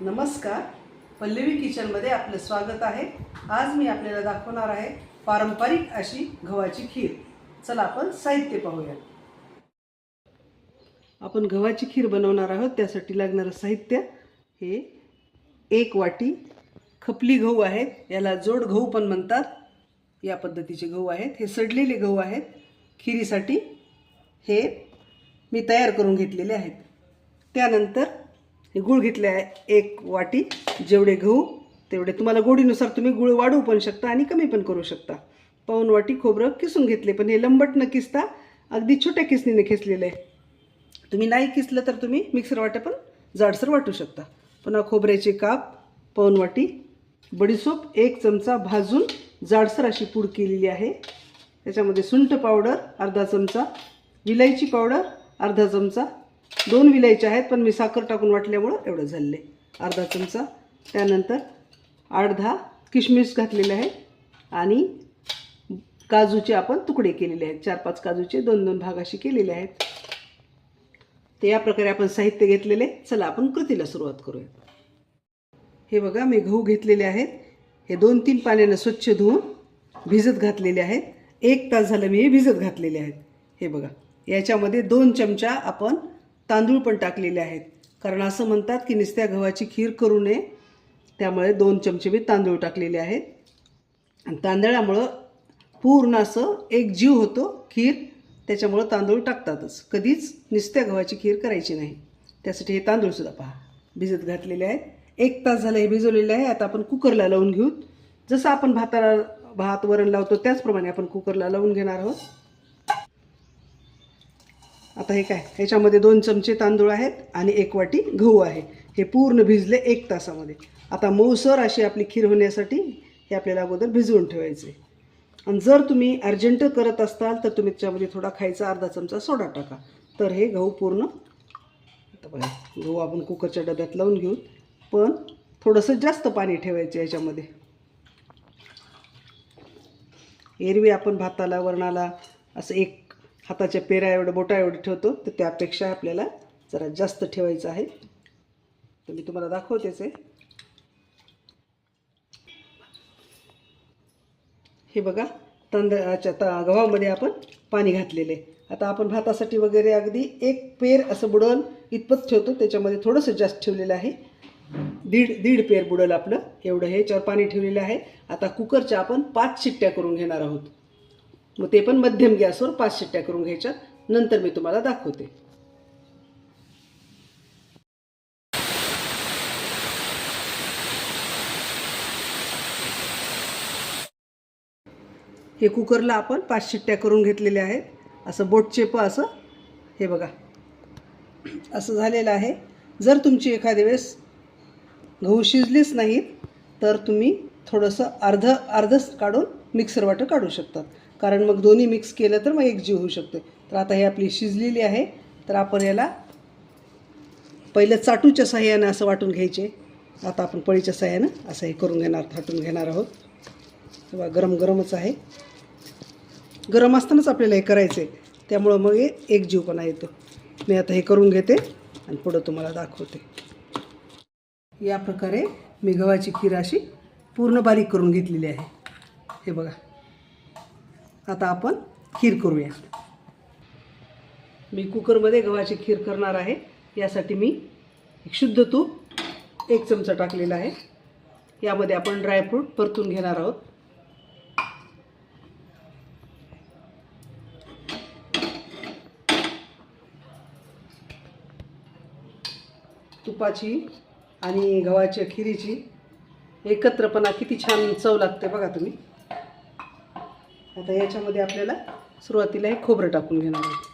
नमस्कार. पल्लवी किचनमध्ये आपलं स्वागत आहे. आज मी आपल्याला दाखवणार आहे पारंपरिक अशी गव्हाची खीर. चला आपण साहित्य पाहूया आपण गव्हाची खीर बनवणार आहोत. त्यासाठी लागणारं साहित्य हे एक वाटी खपली गहू आहेत. याला जोड गहू पण म्हणतात. या पद्धतीचे गहू आहेत. हे सडलेले गहू आहेत. खिरीसाठी हे मी तयार करून घेतलेले आहेत. त्यानंतर गूळ घेतले आहे एक वाटी. जेवढे गहू तेवढे तुम्हाला गोडीनुसार तुम्ही गुळ वाढवू पण शकता आणि कमी पण करू शकता. पाऊन वाटी खोबरं किसून घेतले पण हे लंबट न किसता अगदी छोट्या किसणीने खेचलेलं आहे. तुम्ही नाही किसलं तर तुम्ही मिक्सर वाट्या पण जाडसर वाटू शकता. पुन्हा खोबऱ्याचे काप पाऊन वाटी बडीसोप एक चमचा भाजून जाडसर अशी पूड केलेली आहे. त्याच्यामध्ये सुंठ पावडर अर्धा चमचा विलायची पावडर अर्धा चमचा दोन विलायच्या आहेत पण मी साखर टाकून वाटल्यामुळं एवढं झाले अर्धा चमचा. त्यानंतर अर्धा किशमिश घातलेले आहे आणि काजूचे आपण तुकडे केलेले आहेत. चार पाच काजूचे दोन दोन भाग असे केलेले आहेत. तर या प्रकारे आपण साहित्य घेतलेले चला आपण कृतीला सुरुवात करूया. हे बघा मी गहू घेतलेले आहेत. हे दोन तीन पाण्यानं स्वच्छ धुवून भिजत घातलेले आहेत. एक तास झालं मी हे भिजत घातलेले आहेत. हे बघा याच्यामध्ये दोन चमचा आपण तांदूळ पण टाकलेले आहेत. कारण असं म्हणतात की नुसत्या गव्हाची खीर करू नये त्यामुळे दोन चमचे मी तांदूळ टाकलेले आहेत. आणि तांदळामुळं पूर्ण असं एक जीव होतो खीर त्याच्यामुळं तांदूळ टाकतातच. कधीच नुसत्या गव्हाची खीर करायची नाही. त्यासाठी हे तांदूळसुद्धा पहा. भिजत घातलेले आहेत. एक तास झालं हे भिजवलेले आहे. आता आपण कुकरला लावून घेऊ. जसं आपण भाताला भात वरण लावतो त्याचप्रमाणे आपण कुकरला लावून घेणार आहोत. आता हे काय? ह्याच्यामध्ये दोन चमचे तांदूळ आहेत आणि एक वाटी गहू आहे. हे पूर्ण भिजले एक तासामध्ये. आता मऊसर अशी आपली खीर होण्यासाठी हे आपल्याला अगोदर भिजवून ठेवायचे. आणि जर तुम्ही अर्जंट करत असाल तर तुम्ही त्याच्यामध्ये थोडा खायचा अर्धा चमचा सोडा टाका. तर हे गहू पूर्ण आता बघा गहू आपण कुकरच्या डब्यात लावून घेऊ पण थोडंसं जास्त पाणी ठेवायचे याच्यामध्ये. एरवी आपण भाताला वरणाला असं एक हाताच्या पेऱ्या एवढं बोटा एवढं ठेवतो तर त्यापेक्षा आपल्याला जरा जास्त ठेवायचं आहे. तर मी तुम्हाला दाखवतेच आहे. हे बघा तांदळाच्या ता गव्हामध्ये आपण पाणी घातलेले आता आपण भातासाठी वगैरे अगदी एक पेर असं बुडवून इतपत ठेवतो त्याच्यामध्ये थोडंसं जास्त ठेवलेलं आहे. दीड दीड पेर बुडल आपलं एवढं ह्याच्यावर पाणी ठेवलेलं आहे. आता कुकरच्या आपण पाच शिट्ट्या करून घेणार आहोत. मग ते पण मध्यम गॅसवर पाच शिट्ट्या करून घ्यायच्या. नंतर मी तुम्हाला दाखवते. हे कुकरला आपण पाच शिट्ट्या करून घेतलेल्या आहेत. असं बोटचेप असं. हे बघा. असं झालेलं आहे. जर तुमची एखाद्या वेळेस गहू शिजलीच नाहीत तर तुम्ही थोडंसं अर्ध अर्धच काढून मिक्सर वाटं काढू शकतात. कारण मग दोन्ही मिक्स केलं तर मग एक जीव होऊ शकतो तर आता हे आपली शिजलेली आहे. तर आपण याला पहिलं चाटूच्या सहाय्यानं असं वाटून घ्यायचे. आता आपण पळीच्या सहाय्यानं असं हे करून घेणार थाटून घेणार आहोत. तेव्हा गरम गरमच आहे. गरम असतानाच आपल्याला हे करायचं आहे त्यामुळं मग हे एक जीवपणा येतो मी आता हे करून घेते आणि पुढं तुम्हाला दाखवते. या प्रकारे मी गव्हाची खीर अशी पूर्ण बारीक करून घेतलेली आहे. हे बघा. आता आपण खीर करूया. मी कुकरमध्ये गव्हाची खीर करणार आहे. यासाठी मी एक शुद्ध तूप एक चमचा टाकलेला आहे. यामध्ये आपण ड्रायफ्रूट परतून घेणार आहोत. तुपाची आणि गव्हाच्या खिरीची एकत्रपणा किती छान चव लागते बघा तुम्ही. आता याच्यामध्ये आपल्याला सुरुवातीला हे खोबरं टाकून घेणार आहोत.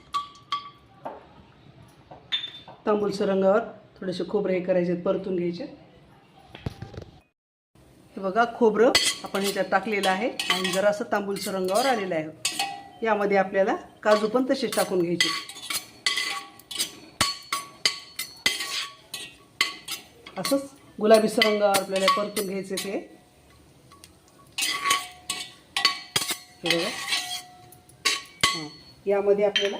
तांबूलचं रंगावर थोडेसे खोबरे हे करायचे परतून घ्यायचे. हे बघा खोबरं आपण ह्याच्यात टाकलेलं आहे आणि जरासं तांबूलचं रंगावर आलेलं आहे. यामध्ये आपल्याला काजू पण तसेच टाकून घ्यायचे. असंच गुलाबीचं रंगावर आपल्याला परतून घ्यायचे ते. हे बघा. हां. यामध्ये आपल्याला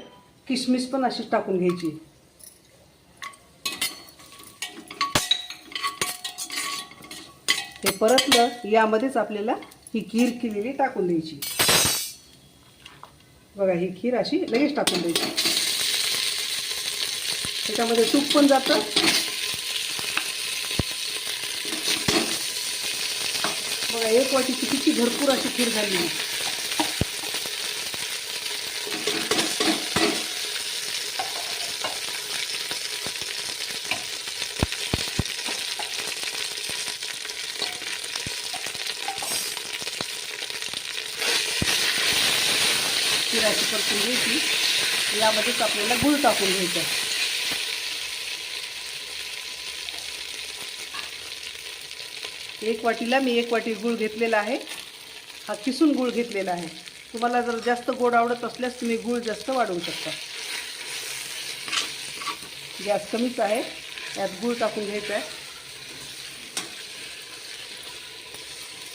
किशमिश पण अशीच टाकून घ्यायची. हे परतलं यामध्येच आपल्याला ही खीर केलेली टाकून द्यायची. बघा ही खीर अशी लगेच टाकून द्यायची. त्याच्यामध्ये तूप पण जातं. बघा एक वाटी कितीची भरपूर अशी खीर झाली आहे. अशी परतून घ्यायची. यामध्येच आपल्याला गूळ टाकून घ्यायचा. एक वाटीला मी एक वाटी गूळ घेतलेला आहे. हा किसून गूळ घेतलेला आहे. तुम्हाला जर जास्त गोड आवडत असल्यास तुम्ही गूळ जास्त वाढवू शकता. गॅस कमीच आहे. यात गूळ टाकून घ्यायचं आहे.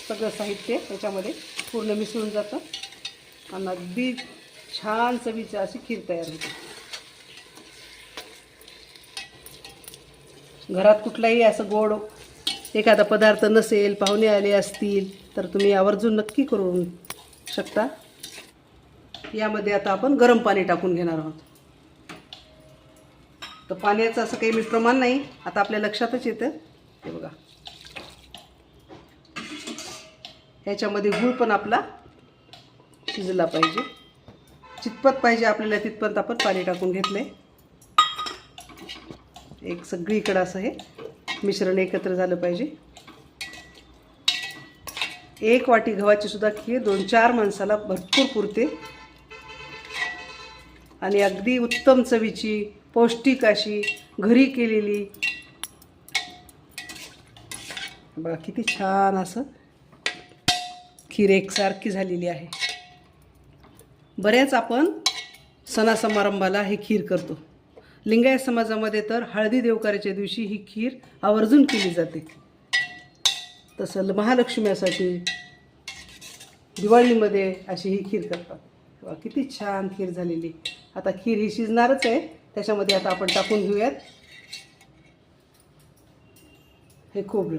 सगळं साहित्य त्याच्यामध्ये पूर्ण मिसळून जातं. आणि अगदी छान चवीची अशी खीर तयार होते. घरात कुठलाही असं गोड एखादा पदार्थ नसेल पाहुणे आले असतील तर तुम्ही आवर्जून नक्की करून शकता. यामध्ये आता आपण गरम पाणी टाकून घेणार आहोत. तर पाण्याचं असं काही मी प्रमाण नाही आता आपल्या लक्षातच येतं. हे बघा. ह्याच्यामध्ये गूळ पण आपला शिजला पाहिजे. जितपत पाहिजे आपल्याला तितपत आपण पाणी टाकून घेतलं आहे एक सगळीकडं असं हे मिश्रण एकत्र झालं पाहिजे. एक वाटी गव्हाची सुद्धा खीर दोन चार माणसाला भरपूर पुरते. आणि अगदी उत्तम चवीची पौष्टिक अशी घरी केलेली. बघा किती छान असं खीर एकसारखी झालेली आहे. बऱ्याच आपण सणासमारंभाला हे खीर करतो. लिंगायत समाजामध्ये तर हळदी देवकाराच्या दिवशी ही खीर आवर्जून केली जाते. तसं महालक्ष्म्यासाठी दिवाळीमध्ये अशी ही खीर करतात. वा, किती छान खीर झालेली. आता खीर ही शिजणारच आहे. त्याच्यामध्ये आता आपण टाकून घेऊयात. हे खोबरं.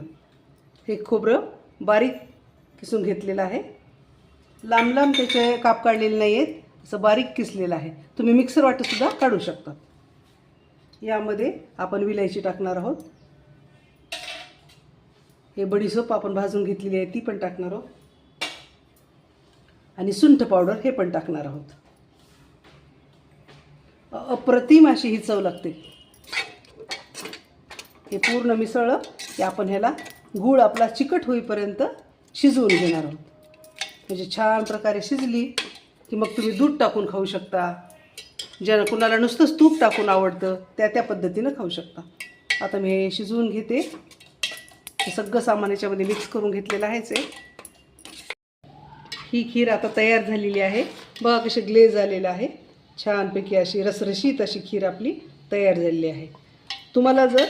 हे खोबरं बारीक किसून घेतलेलं आहे. लांब लांब त्याचे काप काढलेले नाही आहेत असं बारीक किसलेलं आहे. तुम्ही मिक्सर वाटंसुद्धा काढू शकता. यामध्ये आपण विलायची टाकणार आहोत. हे बडीसोप आपण भाजून घेतलेली आहे ती पण टाकणार आहोत. आणि सुंठ पावडर हे पण टाकणार आहोत. अप्रतिम अशी ही चव लागते. हे पूर्ण मिसळलं की आपण ह्याला गूळ आपला चिकट होईपर्यंत शिजवून घेणार आहोत. म्हणजे छान प्रकारे शिजली की मग तुम्ही दूध टाकून खाऊ शकता. ज्या कुणाला नुसतंच तूप टाकून आवडतं त्या त्या पद्धतीनं खाऊ शकता. आता मी हे शिजवून घेते. हे सगळं सामान याच्यामध्ये मिक्स करून घेतलेलं आहेच आहे ही खीर आता तयार झालेली आहे. बघा कशी ग्लेज आलेलं आहे. छानपैकी अशी रसरशीत अशी खीर आपली तयार झालेली आहे. तुम्हाला जर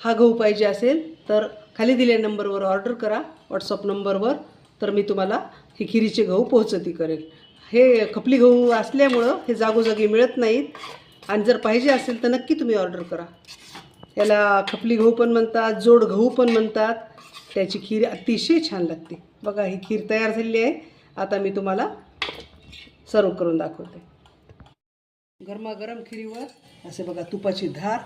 हा गहू पाहिजे असेल तर खाली दिलेल्या नंबरवर ऑर्डर करा. व्हॉट्सअप नंबरवर. तर मी तुम्हाला ही खिरीचे गहू पोहोचती करेल. हे खपली गहू असल्यामुळं हे जागोजागी मिळत नाहीत. आणि जर पाहिजे असेल तर नक्की तुम्ही ऑर्डर करा. याला खपली गहू पण म्हणतात जोड गहू पण म्हणतात. त्याची खीर अतिशय छान लागते. बघा ही खीर तयार झालेली आहे. आता मी तुम्हाला सर्व करून दाखवते. गरमागरम खिरीवर असे बघा तुपाची धार.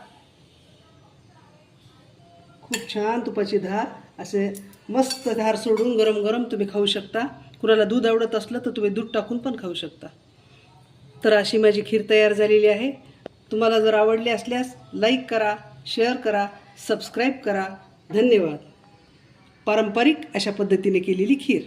खूप छान तुपाची धार. असे मस्त धार सोडून गरम गरम तुम्ही खाऊ शकता. कुणाला दूध आवडत असलं तर तुम्ही दूध टाकून पण खाऊ शकता. तर अशी माझी खीर तयार झालेली आहे. तुम्हाला जर आवडली असल्यास लाईक करा शेअर करा सबस्क्राईब करा. धन्यवाद. पारंपरिक अशा पद्धतीने केलेली खीर.